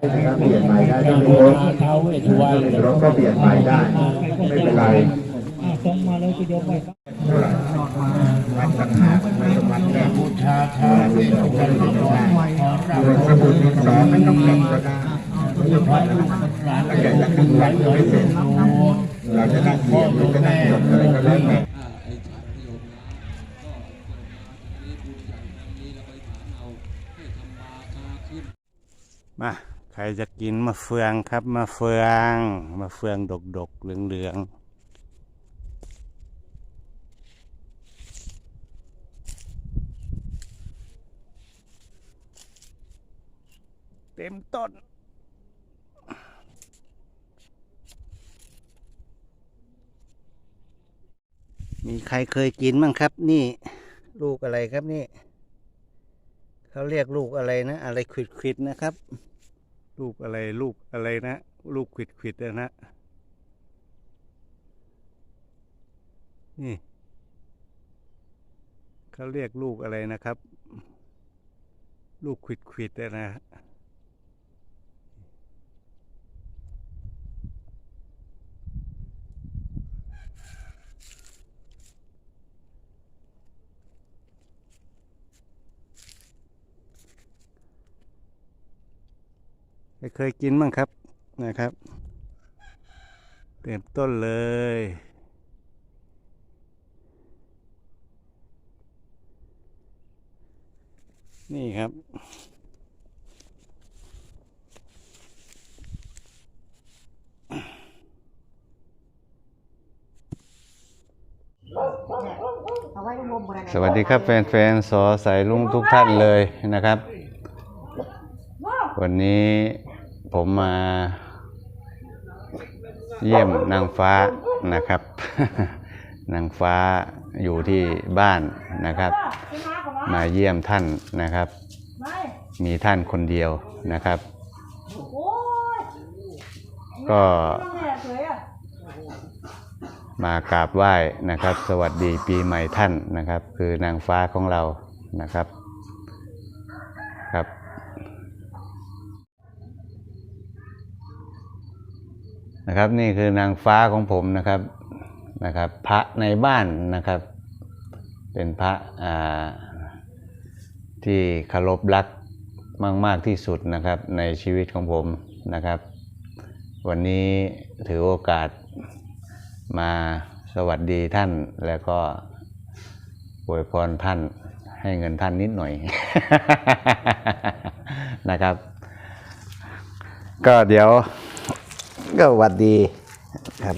นะครับเปลี่ยนใหม่ได้ถ้าไม่ครบท้าวเรรณถ้าไม่ครบก็เปลี่ยนใหม่ได้ ไม่เป็นไรตรงมาเลยจะยกไปเท่าไหร่วัดต่างหาไม่ต้องวัดแค่บูชาท้าวเวสสุวรรณขอรับส่วนสมุดดินสอไม่ต้องจำก็ได้ไม่ต้องวัดถ้าแกจะขึ้นวัดก็ไม่เสร็จเราจะนั่งเขียนหรือจะนั่งจดอะไรก็แล้วแต่มา ครจะกินมะเฟืองครับมะเฟืองมะเฟืองดกดกๆเหลืองเหลืองๆเต็มต้นมีใครเคยกินบ้างครับ นี่ ลูกอะไรครับนี่ เขาเรียกลูกอะไรนะ อะไรขิดขิดๆนะครับ ลูกอะไรลูกอะไรนะลูกขวิดขิดนะ นี่เขาเรียกลูกอะไรนะครับลูกขิดขิดนะ เคยกินบ้างครับนะครับ เต็มต้นเลย นี่ครับเอาไว้รวมๆกันนะสวัสดีครับแฟนๆสอสายลุงทุกท่านเลยนะครับ วันนี้ผมมาเยี่ยมนางฟ้านะครับ นางฟ้าอยู่ที่บ้านนะครับ มาเยี่ยมท่านนะครับ มีท่านคนเดียวนะครับ ก็มากราบไหว้นะครับ สวัสดีปีใหม่ท่านนะครับ คือนางฟ้าของเรานะครับครับ นะครับนี่คือนางฟ้าของผมนะครับนะครับพระในบ้านนะครับ เป็นพระที่เคารพรักมาก ๆ ที่สุดนะครับในชีวิตของผมนะครับ วันนี้ถือโอกาสมาสวัสดีท่านแล้วก็อวยพรท่านให้เงินท่านนิดหน่อยนะครับ ก็เดี๋ยว ก็หวัดดีครับ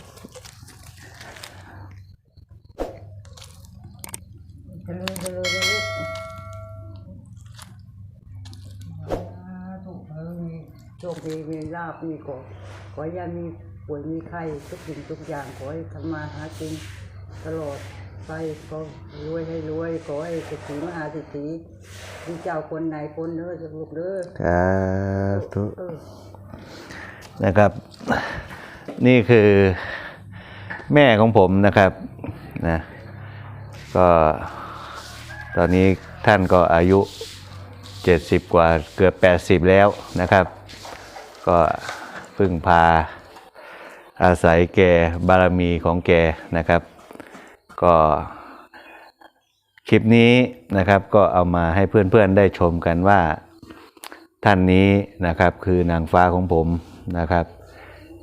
โชคดีมีลาบมีขอขออย่ามีป่วยมีไข้ทุกสิ่งทุกอย่างขอให้ทำมาหากินตลอดไปก็รวยให้รวยขอให้เศรษฐีมหาเศรษฐีมีเจ้าคนไหนคนเด้อจะลูกเด้อครับทุนะครับ นี่คือแม่ของผมนะครับนะก็ตอนนี้ท่านก็อายุ 70 กว่าเกือบ 80 แล้วนะครับ ก็พึ่งพาอาศัยแกบารมีของแกนะครับ ก็คลิปนี้นะครับก็เอามาให้เพื่อนๆได้ชมกันว่าท่านนี้นะครับคือนางฟ้าของผมนะครับ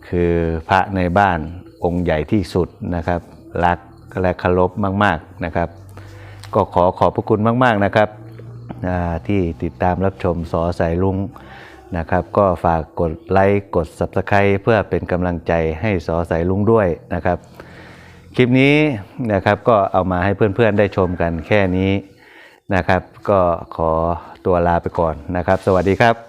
คือพระในบ้านองค์ใหญ่ที่สุดนะครับ รักและเคารพมาก ๆนะครับ ก็ขอขอบพระคุณมาก ๆนะครับที่ติดตามรับชมสอสายลุงนะครับ ก็ฝากกดไลค์กด Subscribe เพื่อเป็นกำลังใจให้สอสายลุงด้วยนะครับ คลิปนี้นะครับก็เอามาให้เพื่อนๆได้ชมกันแค่นี้นะครับ ก็ขอตัวลาไปก่อนนะครับ สวัสดีครับ